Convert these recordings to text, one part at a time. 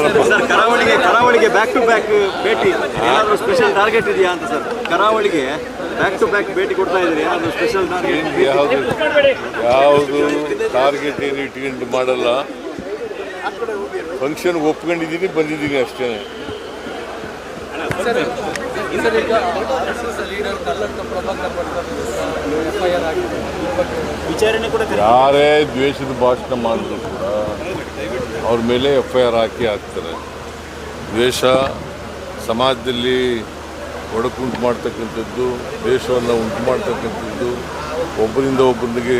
Sir ಕರಾವಳಿಗೆ ಕರಾವಳಿಗೆ back to back ಭೇಟಿ. ಏನಾದರೂ ಸ್ಪೆಷಲ್ ಟಾರ್ಗೆಟ್ ಇದೆಯಾ ಅಂತ ಸರ್? ಕರಾವಳಿಗೆ ಬ್ಯಾಕ್ ಟು ಬ್ಯಾಕ್ ಭೇಟಿ ಕೊಡ್ತಾ ಇದ್ದೀರಿ. ಏನಾದರೂ ಸ್ಪೆಷಲ್ ಟಾರ್ಗೆಟ್ ಯಾವುದು ಯಾವುದು ಟಾರ್ಗೆಟ್ ಏನು ಇಟ್ಕೊಂಡು ಮಾಡಲ್ಲ. ಫಂಕ್ಷನ್ ಒಪ್ಕೊಂಡಿದ್ದೀನಿ ಬಂದಿದ್ದೀನಿ ಅಷ್ಟೇ. ಯಾರೇ ದ್ವೇಷದ ಭಾಷಣ ಮಾಡಿದ್ರು ಕೂಡ. ಅವ್ರ ಮೇಲೆ ಎಫ್ ಐ ಆರ್ ಹಾಕಿ ಹಾಕ್ತಾರೆ. ದ್ವೇಷ ಸಮಾಜದಲ್ಲಿ ಒಡಕುಂಟು ಮಾಡ್ತಕ್ಕಂಥದ್ದು ದ್ವೇಷವನ್ನು ಉಂಟು ಮಾಡ್ತಕ್ಕಂಥದ್ದು ಒಬ್ಬರಿಂದ ಒಬ್ಬರಿಗೆ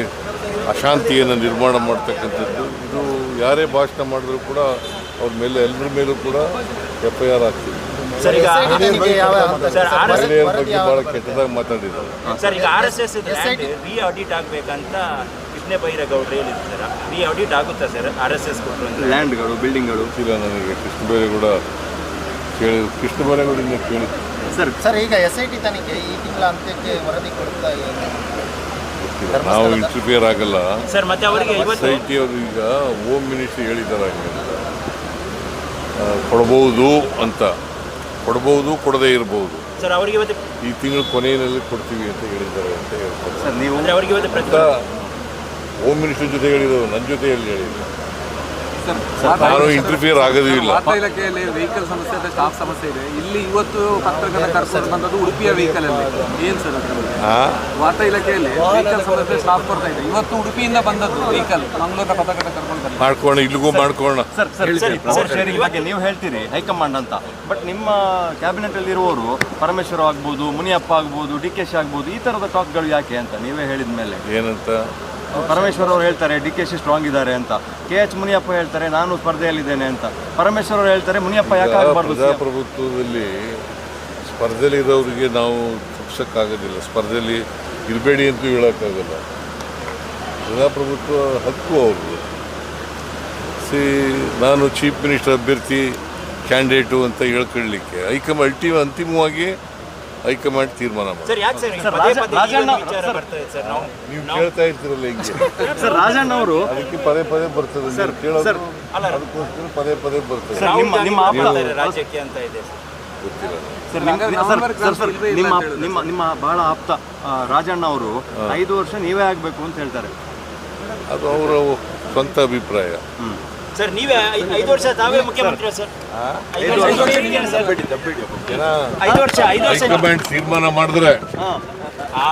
ಅಶಾಂತಿಯನ್ನು ನಿರ್ಮಾಣ ಮಾಡ್ತಕ್ಕಂಥದ್ದು ಇದು ಯಾರೇ ಭಾಷಣ ಮಾಡಿದ್ರು ಕೂಡ ಅವ್ರ ಮೇಲೆ ಎಲ್ಲರ ಮೇಲೂ ಕೂಡ ಎಫ್ ಐ ಆರ್ ಎಸ್ ಮಹಿಳೆಯರ ಬಗ್ಗೆ ಭಾಳ ಕೆಟ್ಟದಾಗಿ ಮಾತಾಡಿದ್ದಾರೆ. ಕೃಷ್ಣ ಬೈರೇಗೌಡರು ಹೇಳಿದ್ದಾರೆ ರಿ ಆಡಿಟ್ ಆಗುತ್ತಾ ಸರ್ ಆರ್ ಎಸ್ ಎಸ್ ಕೊಟ್ಟರು ಅಂತ? ಲ್ಯಾಂಡ್ಗಳು ಬಿಲ್ಡಿಂಗ್ಗಳು ಇಲ್ಲ ನನಗೆ ಕೃಷ್ಣ ಬೈರೇಗೌಡ ಕೇಳಿ ಕೃಷ್ಣ ಬೈರೇಗೌಡರಿಂದ ಕೇಳಿ. ಸರ್ ಸರ್ ಈಗ ಎಸ್ ಐ ಟಿ ತನಿಖೆ ಈ ತಿಂಗಳ ಅಂತ್ಯಕ್ಕೆ ವರದಿ ಕೊಡ್ತಾ ಇದೆ. ನಾವು ಇಂಟರ್ಫಿಯರ್ ಆಗಲ್ಲ. ಸರ್ ಮತ್ತೆ ಅವರಿಗೆ ಎಸ್ ಐ ಟಿ ಅವರು ಈಗ ಹೋಮ್ ಮಿನಿಸ್ಟ್ರಿ ಹೇಳಿದ್ದಾರೆ ಕೊಡಬಹುದು ಅಂತ. ಆ, ಕೊಡ್ಬೋದು ಅಂತ. ಕೊಡ್ಬೋದು ಕೊಡದೇ ಇರಬಹುದು ಸರ್ ಅವರಿಗೆ ಈ ತಿಂಗಳು ಕೊನೆಯಲ್ಲಿ ಕೊಡ್ತೀವಿ ಅಂತ ಹೇಳಿದ್ದಾರೆ ಅಂತ ಹೇಳ್ತಾರೆ. ಸರ್ ನೀವು ಅವರಿಗೆ ಮತ್ತೆ ಪ್ರತಿ ಅಂತ ಹೋಮ್ ಮಿನಿಸ್ಟರ್ ಜೊತೆ ಹೇಳಿದ್ರು ನನ್ನ ಜೊತೆ ಹೇಳಿ ಹೇಳಿದ್ರು ನಾನು ಇಂಟರ್ಫಿಯರ್ ಆಗೋದೂ ಇಲ್ಲ. ವಾರ್ತಾ ಇಲಾಖೆಯಲ್ಲಿ ವೆಹಿಕಲ್ ಸಮಸ್ಯೆ ಇದೆ ಸ್ಟಾಫ್ ಸಮಸ್ಯೆ ಇದೆ. ಇಲ್ಲಿ ಇವತ್ತು ಪತ್ರಕರ್ತ ಕರ್ಕೊಂಡು ಬಂದದ್ದು ಉಡುಪಿಯ ವೆಹಿಕಲ್ ಅಲ್ಲಿ. ಏನ್ ಸರ್? ವಾರ್ತಾ ಇಲಾಖೆಯಲ್ಲಿ ವೆಹಿಕಲ್ ಸಮಸ್ಯೆ ಸ್ಟಾಫ್ ಕೊಡ್ತಾ ಇದೆ. ಇವತ್ತು ಉಡುಪಿಯಿಂದ ಬಂದದ್ದು ವೆಹಿಕಲ್ ಮಂಗಳೂರಿನ ಪತ್ರಕರ್ತ ಕರ್ಕೊಂಡು ಮಾಡ್ಕೋಣ ಇಲ್ಲಿಗೂ ಮಾಡ್ಕೋಣ ಸರ್ ಪವರ್ ಶೇರಿಂಗ್ ಬಗ್ಗೆ ನೀವು ಹೇಳ್ತೀರಿ ಹೈಕಮಾಂಡ್ ಅಂತ. ಬಟ್ ನಿಮ್ಮ ಕ್ಯಾಬಿನೆಟ್ ಅಲ್ಲಿ ಇರುವವರು ಪರಮೇಶ್ವರ ಆಗ್ಬೋದು ಮುನಿಯಪ್ಪ ಆಗ್ಬೋದು ಡಿ ಕೆ ಶಿ ಆಗ್ಬೋದು ಈ ತರದ ಟಾಕ್ಗಳು ಯಾಕೆ ಅಂತ ನೀವೇ ಹೇಳಿದ್ಮೇಲೆ. ಏನಂತ? ಪರಮೇಶ್ವರ್ ಅವರು ಹೇಳ್ತಾರೆ ಡಿ ಕೆ ಸಿ ಸ್ಟ್ರಾಂಗ್ ಇದ್ದಾರೆ ಅಂತ. ಕೆ ಎಚ್ ಮುನಿಯಪ್ಪ ಹೇಳ್ತಾರೆ ನಾನು ಸ್ಪರ್ಧೆಯಲ್ಲಿದ್ದೇನೆ ಅಂತ. ಪರಮೇಶ್ವರ್ ಅವರು ಹೇಳ್ತಾರೆ ಮುನಿಯಪ್ಪ ಯಾಕೆ ಆಗಬಾರ್ದು ಪ್ರಜಾಪ್ರಭುತ್ವದಲ್ಲಿ ಸ್ಪರ್ಧೆಯಲ್ಲಿ ಇರೋರಿಗೆ ನಾವು ತಪ್ಸಕ್ಕಾಗೋದಿಲ್ಲ ಸ್ಪರ್ಧೆಯಲ್ಲಿ ಇರಬೇಡಿ ಅಂತೂ ಹೇಳೋಕ್ಕಾಗಲ್ಲ. ಪ್ರಜಾಪ್ರಭುತ್ವ ಹಕ್ಕು ಅವ್ರದ್ದು ಸಿ ನಾನು ಚೀಫ್ ಮಿನಿಸ್ಟರ್ ಅಭ್ಯರ್ಥಿ ಕ್ಯಾಂಡಿಡೇಟು ಅಂತ ಹೇಳ್ಕೊಳ್ಳಿಕ್ಕೆ. ಹೈಕಮ್ ಅಲ್ಟಿಮ್ ಅಂತಿಮವಾಗಿ ಹೈಕಮಾಂಡ್ ತೀರ್ಮಾನ ಮಾಡಿ ಸರ್ ಯಾಕೆ ಸರ್ ಸರ್, ಪದೇ ಪದೇ ಈ ವಿಚಾರ ಸರ್, ಬರ್ತದೆ ಸರ್? ನಾವು ಕೇಳ್ತಾ ಇರ್ತೀರಲ್ಲ ಹಿಂಗೆ? ಸರ್ ರಾಜಣ್ಣ ಅವರು ಅದಕ್ಕೆ ಪದೇ ಪದೇ ಬರ್ತದೆ. ನೀವು ಕೇಳೋದು ಸರ್, ಅದಕ್ಕೋಸ್ಕರ ಪದೇ ಪದೇ ಬರ್ತದೆ. ಸರ್, ನಿಮ್ಮ ನಿಮ್ಮ ಆಪ್ತ ಮಾಡ್ತಾರೆ ರಾಜ್ಯಕ್ಕೆ ಅಂತ ಇದೆ ಗೊತ್ತಿಲ್ಲ. ಸರ್, ನಿಮ್ಮ ನಿಮ್ಮ ನಿಮ್ಮ ಬಹಳ ಆಪ್ತ ರಾಜಣ್ಣ ಅವರು ಐದು ವರ್ಷ ನೀವೇ ಆಗ್ಬೇಕು ಅಂತ ಹೇಳ್ತಾರೆ. ಅದು ಅವರ ಸ್ವಂತ ಅಭಿಪ್ರಾಯ. ಸರ್ ನೀವೇ ಐದು ವರ್ಷ ತಾವೇ ಮುಖ್ಯಮಂತ್ರಿ ಸರ್. ಐದು ವರ್ಷ ಐದು ವರ್ಷ ತೀರ್ಮಾನ ಮಾಡಿದ್ರೆ ಆ,